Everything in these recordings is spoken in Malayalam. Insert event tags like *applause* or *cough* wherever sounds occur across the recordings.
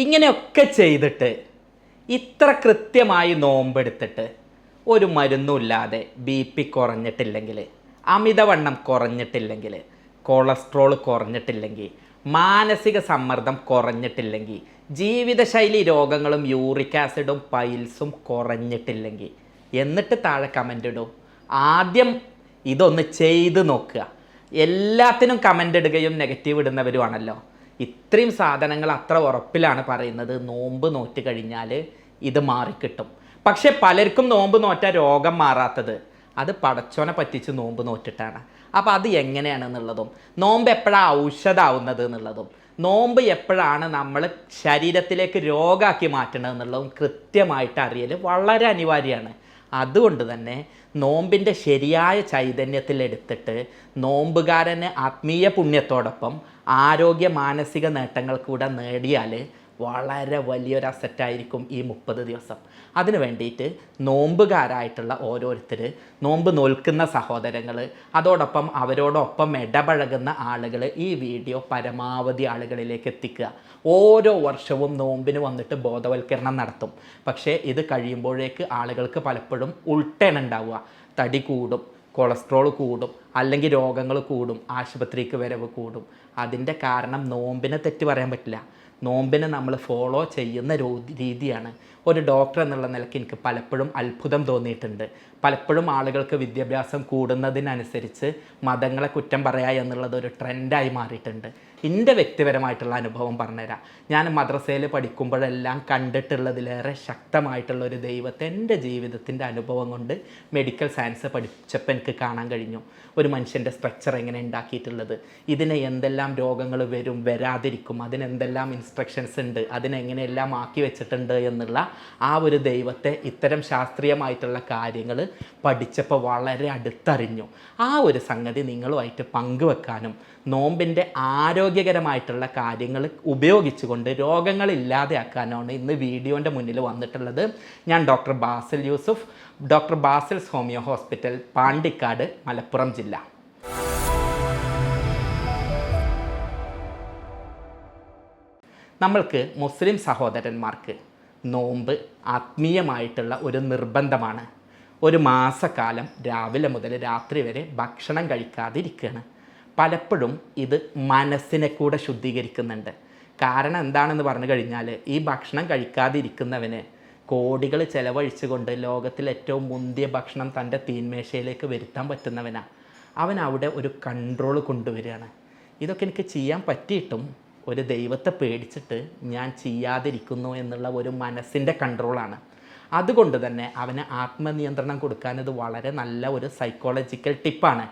ഇങ്ങനെയൊക്കെ ചെയ്തിട്ട് ഇത്ര കൃത്യമായി നോമ്പെടുത്തിട്ട് ഒരു മരുന്നുമില്ലാതെ ബി പി കുറഞ്ഞിട്ടില്ലെങ്കിൽ അമിതവണ്ണം കുറഞ്ഞിട്ടില്ലെങ്കിൽ കൊളസ്ട്രോൾ കുറഞ്ഞിട്ടില്ലെങ്കിൽ മാനസിക സമ്മർദ്ദം കുറഞ്ഞിട്ടില്ലെങ്കിൽ ജീവിതശൈലി രോഗങ്ങളും യൂറിക് ആസിഡും പൈൽസും കുറഞ്ഞിട്ടില്ലെങ്കിൽ എന്നിട്ട് താഴെ കമന്റ് ഇടൂ. ആദ്യം ഇതൊന്ന് ചെയ്ത് നോക്കുക. എല്ലാത്തിനും കമന്റ് ഇടുകയും നെഗറ്റീവ് ഇടുന്നവരുമാണല്ലോ. ഇത്രയും സാധനങ്ങൾ അത്ര ഉറപ്പിലാണ് പറയുന്നത്. നോമ്പ് നോറ്റ് കഴിഞ്ഞാൽ ഇത് മാറിക്കിട്ടും. പക്ഷേ പലർക്കും നോമ്പ് നോറ്റ രോഗം മാറാത്തത്. അത് പടച്ചോനെ പറ്റിച്ച് നോമ്പ് നോറ്റിട്ടാണ്. അപ്പോൾ അത് എങ്ങനെയാണെന്നുള്ളതും നോമ്പ് എപ്പോഴാണ് ഔഷധമാവുന്നത് എന്നുള്ളതും നോമ്പ് എപ്പോഴാണ് നമ്മൾ ശരീരത്തിലേക്ക് രോഗാക്കി മാറ്റണത് എന്നുള്ളതും കൃത്യമായിട്ട് അറിയൽ വളരെ അനിവാര്യമാണ്. അതുകൊണ്ട് തന്നെ നോമ്പിന്റെ ശരിയായ ചൈതന്യത്തിലെടുത്തിട്ട് നോമ്പുകാരന് ആത്മീയ പുണ്യത്തോടൊപ്പം ആരോഗ്യ മാനസിക നേട്ടങ്ങൾ കൂടെ നേടിയാൽ വളരെ വലിയൊരു അസറ്റായിരിക്കും ഈ മുപ്പത് ദിവസം. അതിനു വേണ്ടിയിട്ട് നോമ്പുകാരായിട്ടുള്ള ഓരോരുത്തർ നോമ്പ് നോൽക്കുന്ന സഹോദരങ്ങൾ അതോടൊപ്പം അവരോടൊപ്പം ഇടപഴകുന്ന ആളുകൾ ഈ വീഡിയോ പരമാവധി ആളുകളിലേക്ക് എത്തിക്കുക. ഓരോ വർഷവും നോമ്പിന് വന്നിട്ട് ബോധവൽക്കരണം നടത്തും. പക്ഷേ ഇത് കഴിയുമ്പോഴേക്ക് ആളുകൾക്ക് പലപ്പോഴും ഉൾട്ടേണുണ്ടാവുക തടി കൂടും. കൊളസ്ട്രോൾ കൂടും അല്ലെങ്കിൽ രോഗങ്ങൾ കൂടും ആശുപത്രിക്ക് വരവ് കൂടും. അതിന്റെ കാരണം നോമ്പിനെ തെറ്റ് പറയാൻ പറ്റില്ല. നോമ്പിനെ നമ്മൾ ഫോളോ ചെയ്യുന്ന രീതിയാണ്. ഒരു ഡോക്ടർ എന്നുള്ള നിലയ്ക്ക് എനിക്ക് പലപ്പോഴും അത്ഭുതം തോന്നിയിട്ടുണ്ട്. പലപ്പോഴും ആളുകൾക്ക് വിദ്യാഭ്യാസം കൂടുന്നതിനനുസരിച്ച് മതങ്ങളെ കുറ്റം പറയുക എന്നുള്ളത് ഒരു ട്രെൻഡായി മാറിയിട്ടുണ്ട്. എന്റെ വ്യക്തിപരമായിട്ടുള്ള അനുഭവം പറഞ്ഞുതരാം. ഞാൻ മദ്രസയിൽ പഠിക്കുമ്പോഴെല്ലാം കണ്ടിട്ടുള്ളതിലേറെ ശക്തമായിട്ടുള്ള ഒരു ദൈവത്തെ എന്റെ ജീവിതത്തിന്റെ അനുഭവം കൊണ്ട് മെഡിക്കൽ സയൻസ് പഠിച്ചപ്പോൾ എനിക്ക് കാണാൻ കഴിഞ്ഞു. ഒരു മനുഷ്യന്റെ സ്ട്രക്ചർ എങ്ങനെ ഉണ്ടാക്കിയിട്ടുള്ളത് ഇതിന് എന്തെല്ലാം രോഗങ്ങൾ വരും വരാതിരിക്കും അതിനെന്തെല്ലാം ഇൻസ്ട്രക്ഷൻസ് ഉണ്ട് അതിനെങ്ങനെയെല്ലാം ആക്കി വെച്ചിട്ടുണ്ട് എന്നുള്ള ആ ഒരു ദൈവത്തെ ഇത്തരം ശാസ്ത്രീയമായിട്ടുള്ള കാര്യങ്ങൾ പഠിച്ചപ്പോൾ വളരെ അടുത്തറിഞ്ഞു. ആ ഒരു സംഗതി നിങ്ങളുമായിട്ട് പങ്കുവെക്കാനും നോമ്പിന്റെ ആരോഗ്യകരമായിട്ടുള്ള കാര്യങ്ങൾ ഉപയോഗിച്ചുകൊണ്ട് രോഗങ്ങൾ ഇല്ലാതെയാക്കാനാണ് ഇന്ന് വീഡിയോന്റെ മുന്നിൽ വന്നിട്ടുള്ളത്. ഞാൻ doctor Basil Yusuf doctor Basil's homeo hospital Pandikkad Malappuram ജില്ല. നമ്മൾക്ക് മുസ്ലിം സഹോദരന്മാർക്ക് നോമ്പ് ആത്മീയമായിട്ടുള്ള ഒരു നിർബന്ധമാണ്. ഒരു മാസക്കാലം രാവിലെ മുതൽ രാത്രി വരെ ഭക്ഷണം കഴിക്കാതിരിക്കുകയാണ്. പലപ്പോഴും ഇത് മനസ്സിനെ കൂടെ ശുദ്ധീകരിക്കുന്നുണ്ട്. കാരണം എന്താണെന്ന് പറഞ്ഞു കഴിഞ്ഞാൽ ഈ ഭക്ഷണം കഴിക്കാതിരിക്കുന്നവന് കോടികൾ ചെലവഴിച്ചുകൊണ്ട് ലോകത്തിൽ ഏറ്റവും മുന്തിയ ഭക്ഷണം തന്റെ തീന്മേശയിലേക്ക് വരുത്താൻ പറ്റുന്നവനാണ് അവൻ അവിടെ ഒരു കൺട്രോൾ കൊണ്ടുവരികയാണ്. ഇതൊക്കെ എനിക്ക് ചെയ്യാൻ പറ്റിയിട്ടും ഒരു ദൈവത്തെ പേടിച്ചിട്ട് ഞാൻ ചെയ്യാതിരിക്കുന്നു എന്നുള്ള ഒരു മനസ്സിന്റെ കൺട്രോളാണ് അതുകൊണ്ട് തന്നെ അവന് ആത്മനിയന്ത്രണം കൊടുക്കാൻ ഇത് വളരെ നല്ല ഒരു സൈക്കോളജിക്കൽ ടിപ്പാണ്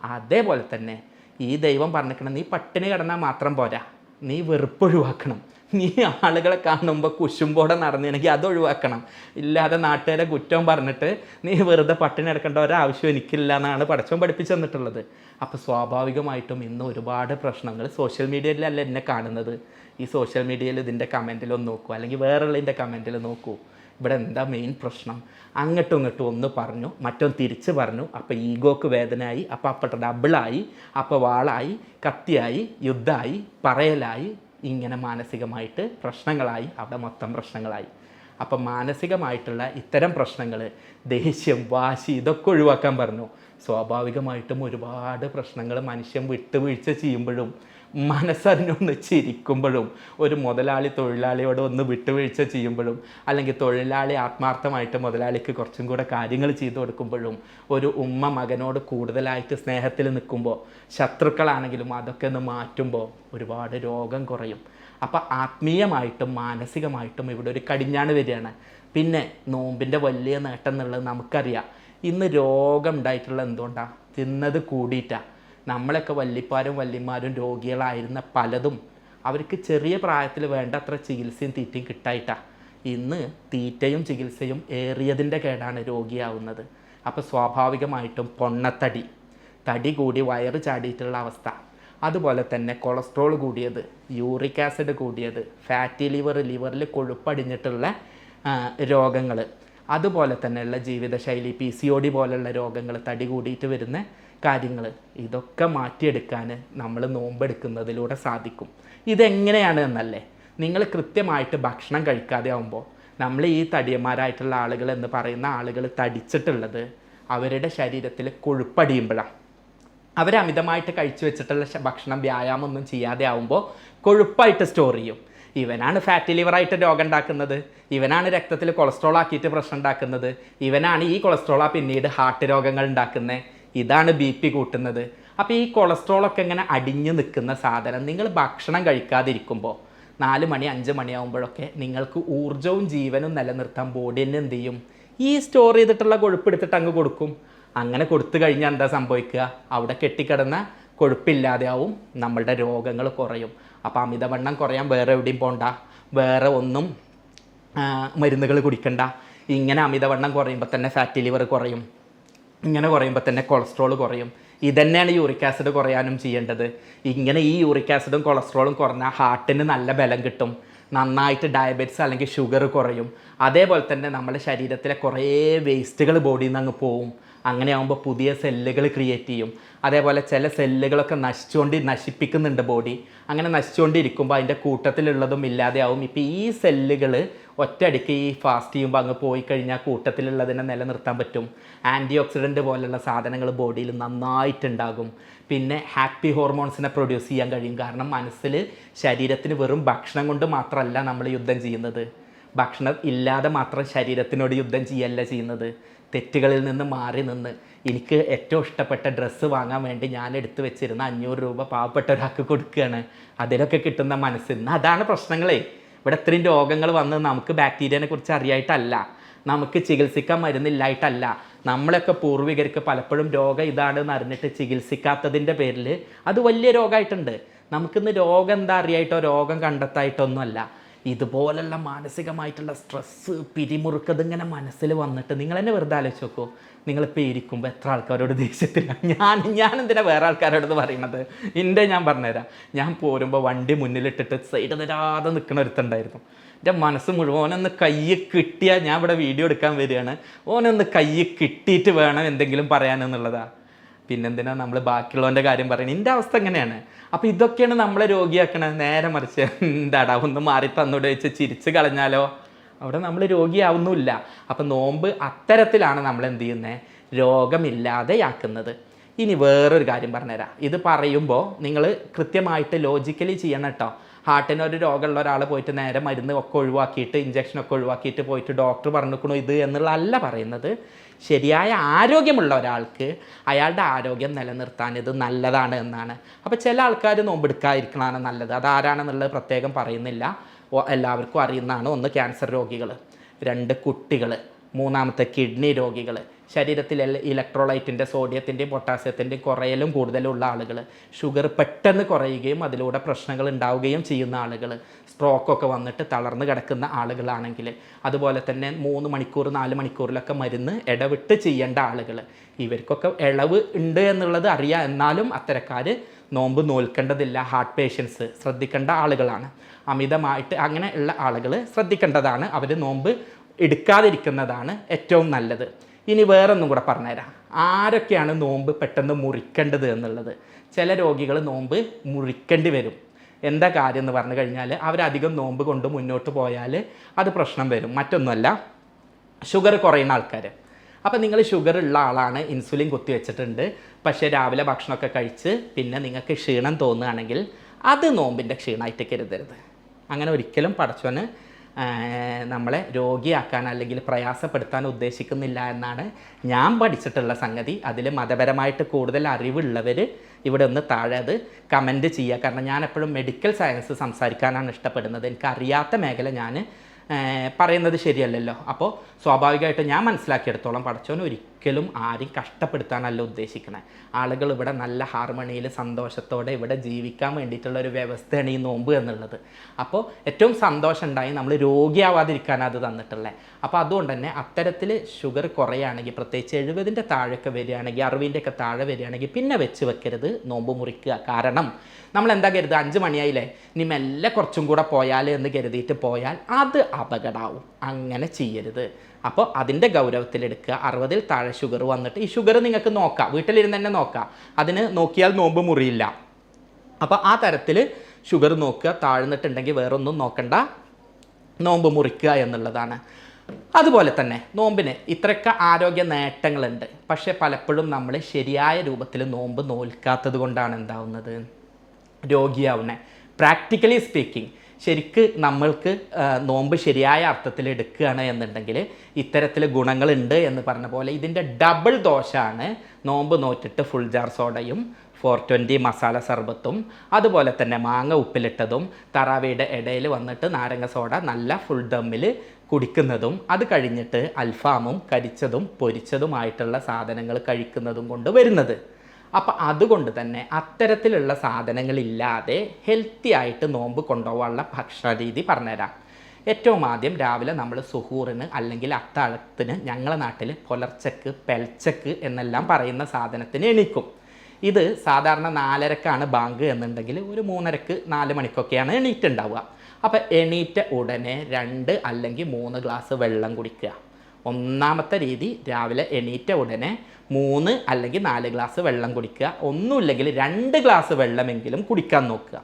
അതേപോലെ തന്നെ ഈ ദൈവം പറഞ്ഞിരിക്കണം നീ പട്ടിണി കിടന്നാൽ മാത്രം പോരാ. നീ വെറുപ്പ് ഒഴിവാക്കണം. നീ ആളുകളെ കാണുമ്പോൾ കുശുമ്പോടെ നടന്നില്ലെങ്കിൽ അത് ഒഴിവാക്കണം. ഇല്ലാതെ നാട്ടുകാരെ കുറ്റം പറഞ്ഞിട്ട് നീ വെറുതെ പട്ടിണി എടുക്കേണ്ട ഒരാവശ്യം എനിക്കില്ല എന്നാണ് പടച്ചവൻ പഠിപ്പിച്ചു തന്നിട്ടുള്ളത്. അപ്പോൾ സ്വാഭാവികമായിട്ടും ഇന്ന് ഒരുപാട് പ്രശ്നങ്ങൾ സോഷ്യൽ മീഡിയയിലല്ല എന്നെ കാണുന്നത്. ഈ സോഷ്യൽ മീഡിയയിൽ ഇതിന്റെ കമന്റിലൊന്ന് നോക്കൂ. അല്ലെങ്കിൽ വേറെയുള്ളതിന്റെ കമന്റിൽ നോക്കൂ. ഇവിടെ എന്താ മെയിൻ പ്രശ്നം? അങ്ങോട്ടും ഇങ്ങോട്ടും ഒന്ന് പറഞ്ഞു മറ്റൊന്ന് തിരിച്ച് പറഞ്ഞു. അപ്പോൾ ഈഗോക്ക് വേദനയായി അപ്പോൾ അപ്പോൾ ഡബിളായി അപ്പോൾ വാളായി കത്തിയായി യുദ്ധമായി പറയലായി ഇങ്ങനെ മാനസികമായിട്ട് പ്രശ്നങ്ങളായി അവിടെ മൊത്തം പ്രശ്നങ്ങളായി. അപ്പം മാനസികമായിട്ടുള്ള ഇത്തരം പ്രശ്നങ്ങൾ ദേഷ്യം വാശി ഇതൊക്കെ ഒഴിവാക്കാൻ പറഞ്ഞു. സ്വാഭാവികമായിട്ടും ഒരുപാട് പ്രശ്നങ്ങൾ മനുഷ്യൻ വിട്ടുവീഴ്ച ചെയ്യുമ്പോഴും മനസ്സറിഞ്ഞൊന്ന് ചിരിക്കുമ്പോഴും ഒരു മുതലാളി തൊഴിലാളിയോട് ഒന്ന് വിട്ടുവീഴ്ച ചെയ്യുമ്പോഴും അല്ലെങ്കിൽ തൊഴിലാളി ആത്മാർത്ഥമായിട്ട് മുതലാളിക്ക് കുറച്ചും കൂടെ കാര്യങ്ങൾ ചെയ്തു കൊടുക്കുമ്പോഴും ഒരു ഉമ്മ മകനോട് കൂടുതലായിട്ട് സ്നേഹത്തിൽ നിൽക്കുമ്പോൾ ശത്രുക്കളാണെങ്കിലും അതൊക്കെ ഒന്ന് മാറ്റുമ്പോൾ ഒരുപാട് രോഗം കുറയും. അപ്പോൾ ആത്മീയമായിട്ടും മാനസികമായിട്ടും ഇവിടെ ഒരു കടിഞ്ഞാണ് വരികയാണ്. പിന്നെ നോമ്പിന്റെ വലിയ നേട്ടം എന്നുള്ളത് നമുക്കറിയാം. ഇന്ന് രോഗം ഉണ്ടായിട്ടുള്ള എന്തുകൊണ്ടാണ് തിന്നത് കൂടിയിട്ടാണ് നമ്മളൊക്കെ വല്ലിപ്പാരും വല്ലിമാരും രോഗികളായിരുന്ന പലതും അവർക്ക് ചെറിയ പ്രായത്തിൽ വേണ്ടത്ര ചികിത്സയും തീറ്റയും കിട്ടായിട്ടാ. ഇന്ന് തീറ്റയും ചികിത്സയും ഏറിയതിന്റെ കേടാണ് രോഗിയാവുന്നത്. അപ്പോൾ സ്വാഭാവികമായിട്ടും പൊണ്ണത്തടി. തടി കൂടി വയറ് ചാടിയിട്ടുള്ള അവസ്ഥ. അതുപോലെ തന്നെ കൊളസ്ട്രോൾ കൂടിയത് യൂറിക് ആസിഡ് കൂടിയത് ഫാറ്റി ലിവർ ലിവറിൽ കൊഴുപ്പടിഞ്ഞിട്ടുള്ള രോഗങ്ങൾ അതുപോലെ തന്നെയുള്ള ജീവിതശൈലി പി സി ഒ ഡി പോലുള്ള രോഗങ്ങൾ തടി കൂടിയിട്ട് വരുന്ന കാര്യങ്ങൾ ഇതൊക്കെ മാറ്റിയെടുക്കാൻ നമ്മൾ നോമ്പെടുക്കുന്നതിലൂടെ സാധിക്കും. ഇതെങ്ങനെയാണ് എന്നല്ലേ? നിങ്ങൾ കൃത്യമായിട്ട് ഭക്ഷണം കഴിക്കാതെ ആവുമ്പോൾ നമ്മൾ ഈ തടിയന്മാരായിട്ടുള്ള ആളുകൾ എന്ന് പറയുന്ന ആളുകൾ തടിച്ചിട്ടുള്ളത് അവരുടെ ശരീരത്തിൽ കൊഴുപ്പടിയുമ്പോഴാണ് അവർ അമിതമായിട്ട് കഴിച്ചു വെച്ചിട്ടുള്ള ഭക്ഷണം വ്യായാമം ഒന്നും ചെയ്യാതെ ആവുമ്പോൾ കൊഴുപ്പായിട്ട് സ്റ്റോർ ചെയ്യും. ഇവനാണ് ഫാറ്റി ലിവറായിട്ട് രോഗം ഉണ്ടാക്കുന്നത്. ഇവനാണ് രക്തത്തിൽ കൊളസ്ട്രോൾ ആക്കിയിട്ട് പ്രശ്നം ഉണ്ടാക്കുന്നത്. ഇവനാണ് ഈ കൊളസ്ട്രോളാ പിന്നീട് ഹാർട്ട് രോഗങ്ങൾ ഉണ്ടാക്കുന്നത് ഇതാണ് ബി പി കൂട്ടുന്നത്. അപ്പോൾ ഈ കൊളസ്ട്രോളൊക്കെ ഇങ്ങനെ അടിഞ്ഞു നിൽക്കുന്ന സാധനം നിങ്ങൾ ഭക്ഷണം കഴിക്കാതിരിക്കുമ്പോൾ നാല് മണി അഞ്ച് മണിയാകുമ്പോഴൊക്കെ നിങ്ങൾക്ക് ഊർജവും ജീവനും നിലനിർത്താൻ ബോഡി തന്നെ എന്ത് ചെയ്യും? ഈ സ്റ്റോർ ചെയ്തിട്ടുള്ള കൊഴുപ്പ് എടുത്തിട്ട് അങ്ങ് കൊടുക്കും. അങ്ങനെ കൊടുത്തു കഴിഞ്ഞാൽ എന്താ സംഭവിക്കുക? അവിടെ കെട്ടിക്കിടന്ന കൊഴുപ്പില്ലാതെയാവും നമ്മളുടെ രോഗങ്ങൾ കുറയും. അപ്പോൾ അമിതവണ്ണം കുറയാൻ വേറെ എവിടെയും പോണ്ട. വേറെ ഒന്നും മരുന്നുകൾ കുടിക്കണ്ട. ഇങ്ങനെ അമിതവണ്ണം കുറയുമ്പോൾ തന്നെ ഫാറ്റി ലിവർ കുറയും. ഇങ്ങനെ കുറയുമ്പോൾ തന്നെ കൊളസ്ട്രോൾ കുറയും. ഇതന്നെയാണ് യൂറിക് ആസിഡ് കുറയാനും ചെയ്യേണ്ടത്. ഇങ്ങനെ ഈ യൂറിക് ആസിഡും കൊളസ്ട്രോളും കുറഞ്ഞാൽ ഹാർട്ടിന് നല്ല ബലം കിട്ടും. നന്നായിട്ട് ഡയബറ്റിസ് അല്ലെങ്കിൽ ഷുഗർ കുറയും. അതേപോലെ തന്നെ നമ്മുടെ ശരീരത്തിലെ കുറേ വേസ്റ്റുകൾ ബോഡിയിൽ നിന്ന് അങ്ങ് പോവും. അങ്ങനെ ആകുമ്പോൾ പുതിയ സെല്ലുകൾ ക്രിയേറ്റ് ചെയ്യും. അതേപോലെ ചില സെല്ലുകളൊക്കെ നശിച്ചുകൊണ്ട് നശിപ്പിക്കുന്നുണ്ട് ബോഡി അങ്ങനെ നശിച്ചുകൊണ്ടിരിക്കുമ്പോൾ അതിന്റെ കൂട്ടത്തിലുള്ളതും ഇല്ലാതെയാവും. ഇപ്പോൾ ഈ സെല്ലുകൾ ഒറ്റയടിക്ക് ഈ ഫാസ്റ്റ് ചെയ്യുമ്പോൾ അങ്ങ് പോയി കഴിഞ്ഞാൽ കൂട്ടത്തിലുള്ളതിനെ നിലനിർത്താൻ പറ്റും. ആന്റി ഓക്സിഡന്റ് പോലുള്ള സാധനങ്ങൾ ബോഡിയിൽ നന്നായിട്ടുണ്ടാകും. പിന്നെ ഹാപ്പി ഹോർമോൺസിനെ പ്രൊഡ്യൂസ് ചെയ്യാൻ കഴിയും. കാരണം മനസ്സിൽ ശരീരത്തിന് വെറും ഭക്ഷണം കൊണ്ട് മാത്രമല്ല നമ്മൾ യുദ്ധം ചെയ്യുന്നത്. ഭക്ഷണം ഇല്ലാതെ മാത്രം ശരീരത്തിനോട് യുദ്ധം ചെയ്യല്ല ചെയ്യുന്നത്. തെറ്റുകളിൽ നിന്ന് മാറി നിന്ന്. എനിക്ക് ഏറ്റവും ഇഷ്ടപ്പെട്ട ഡ്രസ്സ് വാങ്ങാൻ വേണ്ടി ഞാൻ എടുത്തു വെച്ചിരുന്ന അഞ്ഞൂറ് രൂപ പാവപ്പെട്ട ഒരാൾക്ക് കൊടുക്കുകയാണ്. അതിലൊക്കെ കിട്ടുന്ന മനസ്സിൽ നിന്ന് അതാണ് പ്രശ്നങ്ങളേ. ഇവിടെ ഇത്രയും രോഗങ്ങൾ വന്ന് നമുക്ക് ബാക്ടീരിയനെ കുറിച്ച് അറിയായിട്ടല്ല. നമുക്ക് ചികിത്സിക്കാൻ മരുന്നില്ലായിട്ടല്ല. നമ്മളൊക്കെ പൂർവികർക്ക് പലപ്പോഴും രോഗം ഇതാണെന്ന് അറിഞ്ഞിട്ട് ചികിത്സിക്കാത്തതിന്റെ പേരിൽ അത് വലിയ രോഗമായിട്ടുണ്ട് നമുക്കിന്ന് രോഗം എന്താ അറിയായിട്ടോ? രോഗം കണ്ടെത്തായിട്ടൊന്നുമല്ല. ഇതുപോലുള്ള മാനസികമായിട്ടുള്ള സ്ട്രെസ്സ് പിരിമുറുക്കത് ഇങ്ങനെ മനസ്സിൽ വന്നിട്ട് നിങ്ങൾ തന്നെ വെറുതെ ആലോചിച്ച് നോക്കൂ. നിങ്ങളിപ്പോൾ ഇരിക്കുമ്പോൾ എത്ര ആൾക്കാരോട് ദേഷ്യത്തില്ല *laughs* ഞാൻ ഞാൻ എന്തിനാ വേറെ ആൾക്കാരോട് പറയണത്? എന്റെ ഞാൻ പറഞ്ഞുതരാം. ഞാൻ പോരുമ്പോൾ വണ്ടി മുന്നിലിട്ടിട്ട് സൈഡ് തരാതെ നിൽക്കണ ഒരുത്തുണ്ടായിരുന്നു. എന്റെ മനസ്സ് മുഴുവൻ ഓനൊന്ന് കൈ കിട്ടിയാൽ ഞാൻ ഇവിടെ വീഡിയോ എടുക്കാൻ വരികയാണ്. ഓനൊന്ന് കൈ കിട്ടിയിട്ട് വേണം എന്തെങ്കിലും പറയാനെന്നുള്ളതാണ് പിന്നെന്തിനാ നമ്മൾ ബാക്കിയുള്ളവന്റെ കാര്യം പറയുന്നത് എന്റെ അവസ്ഥ എങ്ങനെയാണ്? അപ്പോൾ ഇതൊക്കെയാണ് നമ്മളെ രോഗിയാക്കണത്. നേരെ മറിച്ച് എന്താടാ ഒന്ന് മാറി തന്നോട് വെച്ച് ചിരിച്ച് കളഞ്ഞാലോ? അവിടെ നമ്മൾ രോഗിയാവുന്നില്ല അപ്പം നോമ്പ് അത്തരത്തിലാണ് നമ്മൾ എന്ത് ചെയ്യുന്നത് രോഗമില്ലാതെയാക്കുന്നത്. ഇനി വേറൊരു കാര്യം പറഞ്ഞുതരാം. ഇത് പറയുമ്പോൾ നിങ്ങൾ കൃത്യമായിട്ട് ലോജിക്കലി ചെയ്യണം കേട്ടോ. ഹാർട്ടിന് ഒരു രോഗമുള്ള ഒരാൾ പോയിട്ട് നേരെ മരുന്ന് ഒക്കെ ഒഴിവാക്കിയിട്ട് ഇഞ്ചക്ഷനൊക്കെ ഒഴിവാക്കിയിട്ട് പോയിട്ട് ഡോക്ടർ പറഞ്ഞിരിക്കണു ഇത് എന്നുള്ളതല്ല പറയുന്നത്. ശരിയായ ആരോഗ്യമുള്ള ഒരാൾക്ക് അയാളുടെ ആരോഗ്യം നിലനിർത്താൻ ഇത് നല്ലതാണ് എന്നാണ്. അപ്പോൾ ചില ആൾക്കാർ നോമ്പെടുക്കാതിരിക്കണതാണ് നല്ലത്. അതാരാണെന്നുള്ളത് പ്രത്യേകം പറയുന്നില്ല. എല്ലാവർക്കും അറിയുന്നതാണ് ഒന്ന് ക്യാൻസർ രോഗികൾ രണ്ട് കുട്ടികൾ മൂന്നാമത്തെ കിഡ്നി രോഗികൾ ശരീരത്തിൽ ഇലക്ട്രോലൈറ്റിന്റെ സോഡിയത്തിന്റെയും പൊട്ടാസ്യത്തിന്റെയും കുറയലും കൂടുതലുള്ള ആളുകൾ ഷുഗർ പെട്ടെന്ന് കുറയുകയും അതിലൂടെ പ്രശ്നങ്ങൾ ഉണ്ടാവുകയും ചെയ്യുന്ന ആളുകൾ സ്ട്രോക്കൊക്കെ വന്നിട്ട് തളർന്നു കിടക്കുന്ന ആളുകളാണെങ്കിൽ അതുപോലെ തന്നെ മൂന്ന് മണിക്കൂർ നാല് മണിക്കൂറിലൊക്കെ മരുന്ന് ഇടവിട്ട് ചെയ്യേണ്ട ആളുകൾ ഇവർക്കൊക്കെ ഇളവ് ഉണ്ട് എന്നുള്ളത് അറിയാം. എന്നാലും അത്തരക്കാർ നോമ്പ് നോൽക്കേണ്ടതില്ല. ഹാർട്ട് പേഷ്യൻസ് ശ്രദ്ധിക്കേണ്ട ആളുകളാണ്. അമിതമായിട്ട് അങ്ങനെ ഉള്ള ആളുകൾ ശ്രദ്ധിക്കേണ്ടതാണ്. അവർ നോമ്പ് എടുക്കാതിരിക്കുന്നതാണ് ഏറ്റവും നല്ലത്. ഇനി വേറൊന്നും കൂടെ പറഞ്ഞുതരാം. ആരൊക്കെയാണ് നോമ്പ് പെട്ടെന്ന് മുറിക്കേണ്ടത് എന്നുള്ളത്? ചില രോഗികൾ നോമ്പ് മുറിക്കേണ്ടി വരും. എന്താ കാര്യം എന്ന് പറഞ്ഞു കഴിഞ്ഞാൽ അവരധികം നോമ്പ് കൊണ്ട് മുന്നോട്ട് പോയാൽ അത് പ്രശ്നം വരും. മറ്റൊന്നുമല്ല ഷുഗർ കുറയുന്ന ആൾക്കാർ അപ്പോൾ നിങ്ങൾ ഷുഗർ ഉള്ള ആളാണ് ഇൻസുലിൻ കുത്തി വെച്ചിട്ടുണ്ട്. പക്ഷേ രാവിലെ ഭക്ഷണമൊക്കെ കഴിച്ച് പിന്നെ നിങ്ങൾക്ക് ക്ഷീണം തോന്നുകയാണെങ്കിൽ അത് നോമ്പിന്റെ ക്ഷീണമായിട്ട് കരുതരുത്. അങ്ങനെ ഒരിക്കലും പടച്ചവന് ആ, നമ്മളെ രോഗിയാക്കാൻ അല്ലെങ്കിൽ പ്രയാസപ്പെടുത്താൻ ഉദ്ദേശിക്കുന്നില്ല എന്നാണ് ഞാൻ പഠിച്ചിട്ടുള്ള സംഗതി. അതിൽ മതപരമായിട്ട് കൂടുതൽ അറിവുള്ളവർ ഇവിടെ ഒന്ന് താഴെ അത് കമന്റ് ചെയ്യുക. കാരണം ഞാൻ എപ്പോഴും മെഡിക്കൽ സയൻസ് സംസാരിക്കാനാണ് ഇഷ്ടപ്പെടുന്നത്. എനിക്ക് അറിയാത്ത മേഖല ഞാൻ പറയുന്നത് ശരിയല്ലല്ലോ. അപ്പോൾ സ്വാഭാവികമായിട്ട് ഞാൻ മനസ്സിലാക്കിയെടുത്തോളം പടച്ചോൻ ഒരിക്കലും ആരും കഷ്ടപ്പെടുത്താനല്ല ഉദ്ദേശിക്കുന്നത് ആളുകൾ ഇവിടെ നല്ല ഹാർമണിയിൽ സന്തോഷത്തോടെ ഇവിടെ ജീവിക്കാൻ വേണ്ടിയിട്ടുള്ള ഒരു വ്യവസ്ഥയാണ് ഈ നോമ്പ് എന്നുള്ളത്. അപ്പോൾ ഏറ്റവും സന്തോഷം ഉണ്ടായി നമ്മൾ രോഗിയാവാതിരിക്കാനാണ് അത് തന്നിട്ടുള്ളത് അപ്പോൾ അതുകൊണ്ട് തന്നെ അത്തരത്തിൽ ഷുഗർ കുറയുകയാണെങ്കിൽ പ്രത്യേകിച്ച് എഴുപതിന്റെ താഴെയൊക്കെ വരികയാണെങ്കിൽ അറുപതിന്റെ ഒക്കെ താഴെ വരികയാണെങ്കിൽ പിന്നെ വെച്ച് വെക്കരുത് നോമ്പ് മുറിക്കുക. കാരണം നമ്മൾ എന്താ കരുതുക? അഞ്ച് മണിയായില്ലേ? ഇനി മെല്ലെ കുറച്ചും കൂടെ പോയാൽ എന്ന് കരുതിയിട്ട് പോയാൽ അത് അപകടമാവും അങ്ങനെ ചെയ്യരുത്. അപ്പോൾ അതിന്റെ ഗൗരവത്തിലെടുക്കുക. അറുപതിൽ താഴെ ഷുഗർ വന്നിട്ട് ഈ ഷുഗർ നിങ്ങൾക്ക് നോക്കാം. വീട്ടിലിരുന്ന് തന്നെ നോക്കാം. അതിന് നോക്കിയാൽ നോമ്പ് മുറിയില്ല. അപ്പോൾ ആ തരത്തിൽ ഷുഗർ നോക്കുക താഴ്ന്നിട്ടുണ്ടെങ്കിൽ വേറൊന്നും നോക്കണ്ട. നോമ്പ് മുറിക്കുക എന്നുള്ളതാണ്. അതുപോലെ തന്നെ നോമ്പിന് ഇത്രയൊക്കെ ആരോഗ്യ നേട്ടങ്ങളുണ്ട്. പക്ഷേ പലപ്പോഴും നമ്മൾ ശരിയായ രൂപത്തിൽ നോമ്പ് നോൽക്കാത്തത് കൊണ്ടാണ് എന്താവുന്നത്? രോഗിയാവുന്നത് പ്രാക്ടിക്കലി സ്പീക്കിംഗ് ശരിക്ക് നമ്മൾക്ക് നോമ്പ് ശരിയായ അർത്ഥത്തിൽ എടുക്കുകയാണ് എന്നുണ്ടെങ്കിൽ ഇത്തരത്തിൽ ഗുണങ്ങളുണ്ട് എന്ന് പറഞ്ഞ പോലെ ഇതിന്റെ ഡബിൾ ദോഷമാണ് നോമ്പ് നോറ്റിട്ട് ഫുൾ ജാർ സോഡയും ഫോർ ട്വന്റി മസാല സർബത്തും അതുപോലെ തന്നെ മാങ്ങ ഉപ്പിലിട്ടതും തറാവയുടെ ഇടയിൽ വന്നിട്ട് നാരങ്ങ സോഡ നല്ല ഫുൾ ദമ്മിൽ കുടിക്കുന്നതും അത് കഴിഞ്ഞിട്ട് അൽഫാമും കരിച്ചതും പൊരിച്ചതുമായിട്ടുള്ള സാധനങ്ങൾ കഴിക്കുന്നതും കൊണ്ട് വരുന്നത്. അപ്പം അതുകൊണ്ട് തന്നെ അത്തരത്തിലുള്ള സാധനങ്ങളില്ലാതെ ഹെൽത്തി ആയിട്ട് നോമ്പ് കൊണ്ടുപോകാനുള്ള ഭക്ഷണ രീതി പറഞ്ഞുതരാം. ഏറ്റവും ആദ്യം രാവിലെ നമ്മൾ സുഹൂറിന് അല്ലെങ്കിൽ അത്താഴത്തിന് ഞങ്ങളുടെ നാട്ടിൽ പുലർച്ചക്ക് പെൽച്ചക്ക് എന്നെല്ലാം പറയുന്ന സാധനത്തിന് എണീക്കും. ഇത് സാധാരണ നാലരക്കാണ് ബാങ്ക് എന്നുണ്ടെങ്കിൽ ഒരു മൂന്നരക്ക് നാല് മണിക്കൊക്കെയാണ് എണീറ്റുണ്ടാവുക അപ്പോൾ എണീറ്റ ഉടനെ രണ്ട് അല്ലെങ്കിൽ മൂന്ന് ഗ്ലാസ് വെള്ളം കുടിക്കുക. ഒന്നാമത്തെ രീതി രാവിലെ എണീറ്റ ഉടനെ മൂന്ന് അല്ലെങ്കിൽ നാല് ഗ്ലാസ് വെള്ളം കുടിക്കുക. ഒന്നുമില്ലെങ്കിൽ രണ്ട് ഗ്ലാസ് വെള്ളമെങ്കിലും കുടിക്കാൻ നോക്കുക.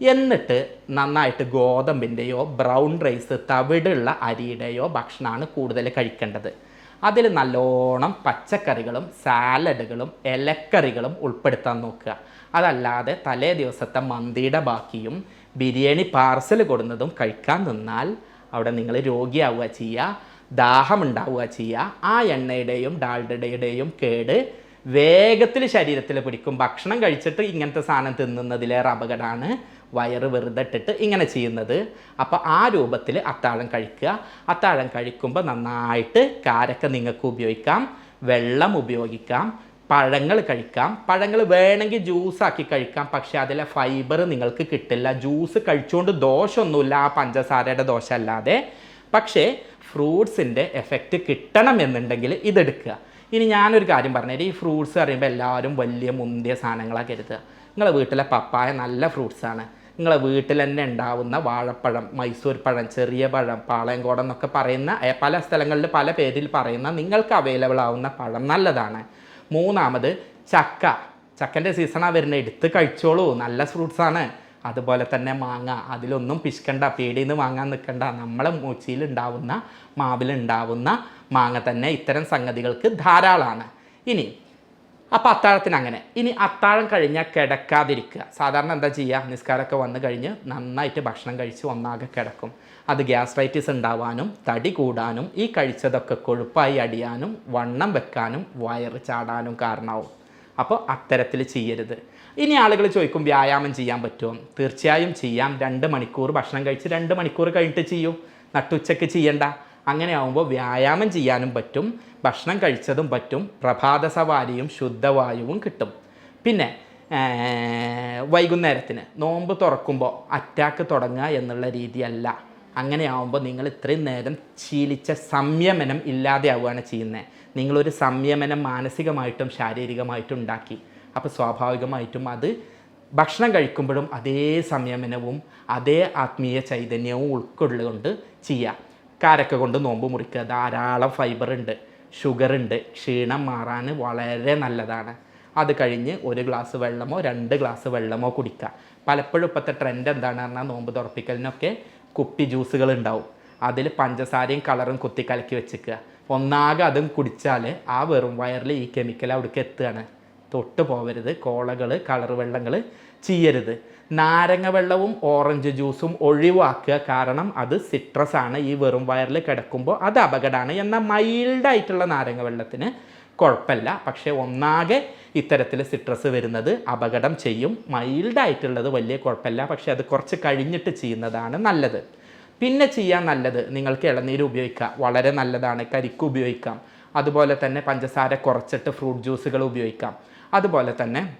എന്നിട്ട് നന്നായിട്ട് ഗോതമ്പിന്റെയോ ബ്രൗൺ റൈസ് തവിടുള്ള അരിയുടെയോ ഭക്ഷണമാണ് കൂടുതൽ കഴിക്കേണ്ടത്. അതിൽ നല്ലോണം പച്ചക്കറികളും സാലഡുകളും ഇലക്കറികളും ഉൾപ്പെടുത്താൻ നോക്കുക. അതല്ലാതെ തലേ ദിവസത്തെ മന്തിയുടെ ബാക്കിയും ബിരിയാണി പാർസൽ കൊടുന്നതും കഴിക്കാൻ നിന്നാൽ അവിടെ നിങ്ങൾ രോഗിയാവുക ചെയ്യുക. ദാഹമുണ്ടാവുക ചെയ്യുക. ആ എണ്ണയുടെയും ഡാൽഡയുടെയും കേട് വേഗത്തിൽ ശരീരത്തിൽ പിടിക്കും. ഭക്ഷണം കഴിച്ചിട്ട് ഇങ്ങനത്തെ സാധനം തിന്നുന്നതിലേറെ അപകടമാണ്. വയറ് വെറുതെ ഇട്ടിട്ട് ഇങ്ങനെ ചെയ്യുന്നത്. അപ്പോൾ ആ രൂപത്തിൽ അത്താഴം കഴിക്കുക. അത്താഴം കഴിക്കുമ്പോൾ നന്നായിട്ട് കാരക്ക നിങ്ങൾക്ക് ഉപയോഗിക്കാം. വെള്ളം ഉപയോഗിക്കാം. പഴങ്ങൾ കഴിക്കാം. പഴങ്ങൾ വേണമെങ്കിൽ ജ്യൂസാക്കി കഴിക്കാം. പക്ഷേ അതിലെ ഫൈബർ നിങ്ങൾക്ക് കിട്ടില്ല. ജ്യൂസ് കഴിച്ചുകൊണ്ട് ദോഷമൊന്നുമില്ല. ആ പഞ്ചസാരയുടെ ദോഷം അല്ലാതെ പക്ഷേ ഫ്രൂട്ട്സിന്റെ എഫക്റ്റ് കിട്ടണം എന്നുണ്ടെങ്കിൽ ഇതെടുക്കുക. ഇനി ഞാനൊരു കാര്യം പറഞ്ഞുതരാം ഈ ഫ്രൂട്ട്സ് പറയുമ്പോൾ എല്ലാവരും വലിയ മുന്തിയ സാധനങ്ങളാണ് കരുതുക. നിങ്ങളെ വീട്ടിലെ പപ്പായ നല്ല ഫ്രൂട്ട്സാണ് നിങ്ങളെ വീട്ടിൽ തന്നെ ഉണ്ടാവുന്ന വാഴപ്പഴം മൈസൂർ പഴം ചെറിയ പഴം പാളയംകോടം എന്നൊക്കെ പറയുന്ന പല സ്ഥലങ്ങളിൽ പല പേരിൽ പറയുന്ന നിങ്ങൾക്ക് അവൈലബിൾ ആവുന്ന പഴം നല്ലതാണ്. മൂന്നാമത് ചക്ക. ചക്കന്റെ സീസണാണ് വരുന്നത്. എടുത്ത് കഴിച്ചോളൂ. നല്ല ഫ്രൂട്ട്സാണ് അതുപോലെ തന്നെ മാങ്ങ. അതിലൊന്നും പിശുക്കണ്ട. പേടിയിൽ നിന്ന് വാങ്ങാൻ നിൽക്കണ്ട നമ്മളെ മൂച്ചിയിലുണ്ടാവുന്ന മാവിലുണ്ടാവുന്ന മാങ്ങ തന്നെ ഇത്തരം സംഗതികൾക്ക് ധാരാളമാണ് ഇനി അപ്പോൾ അത്താഴത്തിന് അങ്ങനെ. ഇനി അത്താഴം കഴിഞ്ഞാൽ കിടക്കാതിരിക്കുക. സാധാരണ എന്താ ചെയ്യുക? നിസ്കാരമൊക്കെ വന്നു കഴിഞ്ഞ് നന്നായിട്ട് ഭക്ഷണം കഴിച്ച് ഒന്നാകെ കിടക്കും. അത് ഗ്യാസ്ട്രൈറ്റിസ് ഉണ്ടാവാനും തടി കൂടാനും ഈ കഴിച്ചതൊക്കെ കൊഴുപ്പായി അടിയാനും വണ്ണം വെക്കാനും വയറ് ചാടാനും കാരണമാവും. അപ്പോൾ അത്തരത്തിൽ ചെയ്യരുത്. ഇനി ആളുകൾ ചോദിക്കും വ്യായാമം ചെയ്യാൻ പറ്റുമോ? തീർച്ചയായും ചെയ്യാം. രണ്ട് മണിക്കൂർ ഭക്ഷണം കഴിച്ച് രണ്ട് മണിക്കൂർ കഴിഞ്ഞിട്ട് ചെയ്യൂ. നട്ടുച്ചയ്ക്ക് ചെയ്യണ്ട. അങ്ങനെ ആവുമ്പോൾ വ്യായാമം ചെയ്യാനും പറ്റും ഭക്ഷണം കഴിച്ചതും പറ്റും പ്രഭാത സവാരിയും ശുദ്ധവായുവും കിട്ടും. പിന്നെ വൈകുന്നേരത്തിന് നോമ്പ് തുറക്കുമ്പോൾ അറ്റാക്ക് തുടങ്ങുക എന്നുള്ള രീതിയല്ല. അങ്ങനെ ആവുമ്പോൾ നിങ്ങൾ ഇത്രയും നേരം ശീലിച്ച സംയമനം ഇല്ലാതെയാവുകയാണ് ചെയ്യുന്നത്. നിങ്ങളൊരു സംയമനം മാനസികമായിട്ടും ശാരീരികമായിട്ടും ഉണ്ടാക്കി. അപ്പോൾ സ്വാഭാവികമായിട്ടും അത് ഭക്ഷണം കഴിക്കുമ്പോഴും അതേ സംയമനവും അതേ ആത്മീയ ചൈതന്യവും ഉൾക്കൊള്ളുകൊണ്ട് ചെയ്യുക കാരക്ക കൊണ്ട് നോമ്പ് മുറിക്കുക. ധാരാളം ഫൈബർ ഉണ്ട്. ഷുഗർ ഉണ്ട്. ക്ഷീണം മാറാൻ വളരെ നല്ലതാണ്. അത് കഴിഞ്ഞ് ഒരു ഗ്ലാസ് വെള്ളമോ രണ്ട് ഗ്ലാസ് വെള്ളമോ കുടിക്കുക. പലപ്പോഴും ഇപ്പോഴത്തെ ട്രെൻഡ് എന്താണ് പറഞ്ഞാൽ നോമ്പ് തുറപ്പിക്കലിനൊക്കെ കുപ്പി ജ്യൂസുകൾ ഉണ്ടാവും. അതിൽ പഞ്ചസാരയും കളറും കുത്തി കലക്കി വെച്ചിക്കുക. ഒന്നാകെ അതും കുടിച്ചാൽ ആ വെറും വയറിൽ ഈ കെമിക്കൽ അവിടേക്ക് എത്തുകയാണ്. തൊട്ട് പോവരുത്. കോളകൾ കളർ വെള്ളങ്ങൾ ചെയ്യരുത് നാരങ്ങ വെള്ളവും ഓറഞ്ച് ജ്യൂസും ഒഴിവാക്കുക. കാരണം അത് സിട്രസ് ആണ്. ഈ വെറും വയറിൽ കിടക്കുമ്പോൾ അത് അപകടമാണ്. എന്നാൽ മൈൽഡായിട്ടുള്ള നാരങ്ങ വെള്ളത്തിന് കുഴപ്പമില്ല. പക്ഷേ ഒന്നാകെ ഇത്തരത്തിൽ സിട്രസ് വരുന്നത് അപകടം ചെയ്യും. മൈൽഡായിട്ടുള്ളത് വലിയ കുഴപ്പമില്ല. പക്ഷേ അത് കുറച്ച് കഴിഞ്ഞിട്ട് ചെയ്യുന്നതാണ് നല്ലത്. പിന്നെ ചെയ്യാൻ നല്ലത് നിങ്ങൾക്ക് ഇളനീര് ഉപയോഗിക്കാം. വളരെ നല്ലതാണ്. കരിക്ക് ഉപയോഗിക്കാം. അതുപോലെ തന്നെ പഞ്ചസാര കുറച്ചിട്ട് ഫ്രൂട്ട് ജ്യൂസുകൾ ഉപയോഗിക്കാം. അതുപോലെ തന്നെ